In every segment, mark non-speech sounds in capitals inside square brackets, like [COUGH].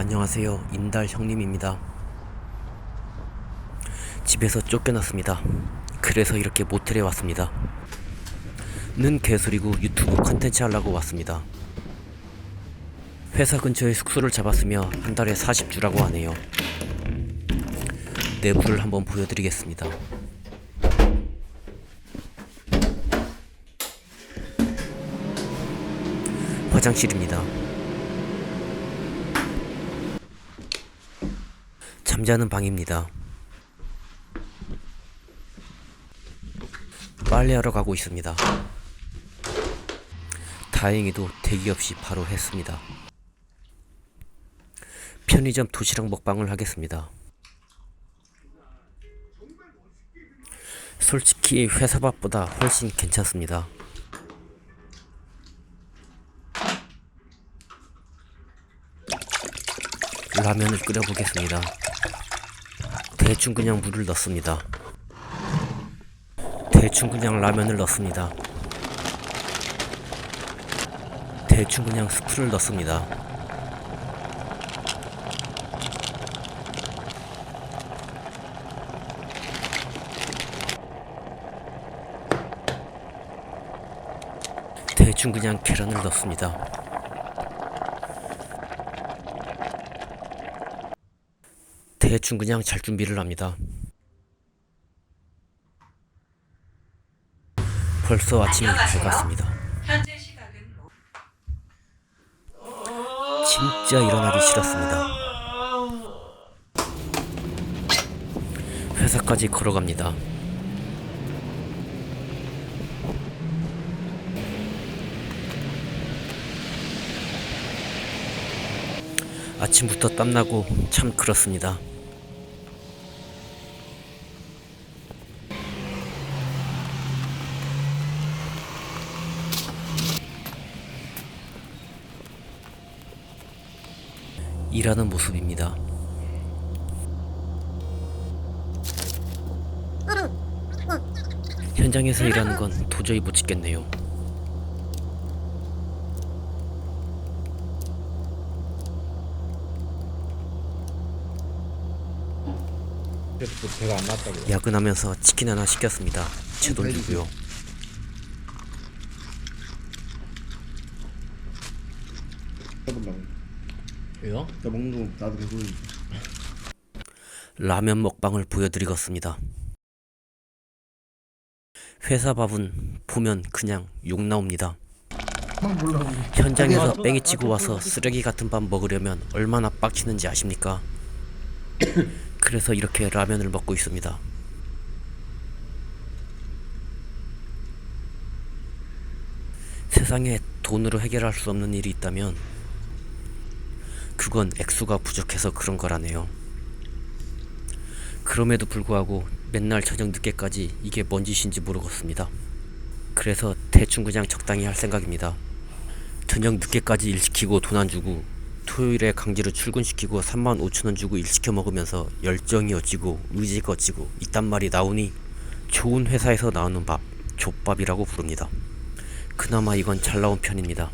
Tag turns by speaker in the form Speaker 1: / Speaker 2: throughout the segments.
Speaker 1: 안녕하세요. 인달 형님입니다. 집에서 쫓겨났습니다. 그래서 이렇게 모텔에 왔습니다. 는 개소리고 유튜브 컨텐츠 하려고 왔습니다. 회사 근처에 숙소를 잡았으며 한 달에 40주라고 하네요. 내부를 한번 보여드리겠습니다. 화장실입니다. 잠자는 방입니다. 빨래하러 가고 있습니다. 다행히도 대기 없이 바로 했습니다. 편의점 도시락 먹방을 하겠습니다. 솔직히 회사 밥보다 훨씬 괜찮습니다. 라면을 끓여보겠습니다. 대충 그냥 물을 넣습니다. 대충 그냥 라면을 넣습니다. 대충 그냥 스프를 넣습니다. 대충 그냥 계란을 넣습니다. 대충 그냥 잘 준비를 합니다. 벌써 아침이 밝았습니다. 진짜 일어나기 싫었습니다. 회사까지 걸어갑니다. 아침부터 땀나고 참 그렇습니다. 일하는 모습입니다. 현장에서 일하는 건 도저히 못 찍겠네요.
Speaker 2: 배가 안 났다고.
Speaker 1: 야근하면서 치킨 하나 시켰습니다. 제 돈 주고요.
Speaker 2: 떠본다고.
Speaker 1: 왜요?
Speaker 2: 나 먹는 거 나도 계속.
Speaker 1: 라면 먹방을 보여드리겠습니다. 회사 밥은 보면 그냥 욕 나옵니다. 현장에서 뺑이 치고 와서 쓰레기 같은 밥 먹으려면 얼마나 빡치는지 아십니까? [COUGHS] 그래서 이렇게 라면을 먹고 있습니다. 세상에 돈으로 해결할 수 없는 일이 있다면 그건 액수가 부족해서 그런 거라네요. 그럼에도 불구하고 맨날 저녁 늦게까지 이게 뭔 짓인지 모르겠습니다. 그래서 대충 그냥 적당히 할 생각입니다. 저녁 늦게까지 일 시키고 돈 안 주고 토요일에 강제로 출근시키고 3만 5천 원 주고 일 시켜 먹으면서 열정이 어찌고 의지가 어찌고 이딴 말이 나오니 좋은 회사에서 나오는 밥, 족밥이라고 부릅니다. 그나마 이건 잘 나온 편입니다.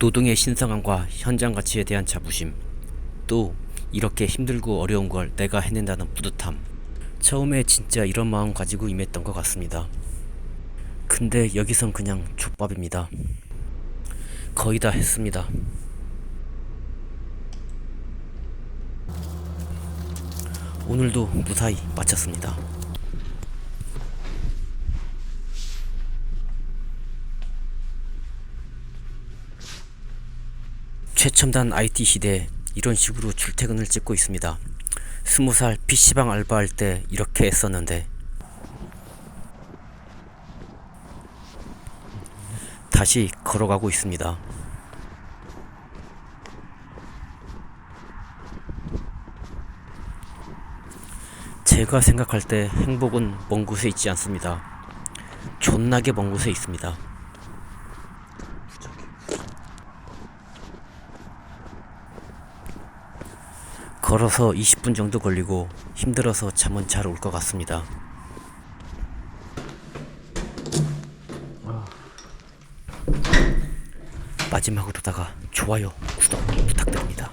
Speaker 1: 노동의 신성함과 현장 가치에 대한 자부심, 또 이렇게 힘들고 어려운 걸 내가 해낸다는 뿌듯함. 처음에 진짜 이런 마음 가지고 임했던 것 같습니다. 근데 여기선 그냥 족밥입니다. 거의 다 했습니다. 오늘도 무사히 마쳤습니다. 최첨단 IT 시대에 이런 식으로 출퇴근을 찍고 있습니다. 스무 살 PC방 알바할 때 이렇게 했었는데 다시 걸어가고 있습니다. 제가 생각할 때 행복은 먼 곳에 있지 않습니다. 존나게 먼 곳에 있습니다. 걸어서 20분 정도 걸리고 힘들어서 잠은 잘 올 것 같습니다. 마지막으로다가 좋아요, 구독 부탁드립니다.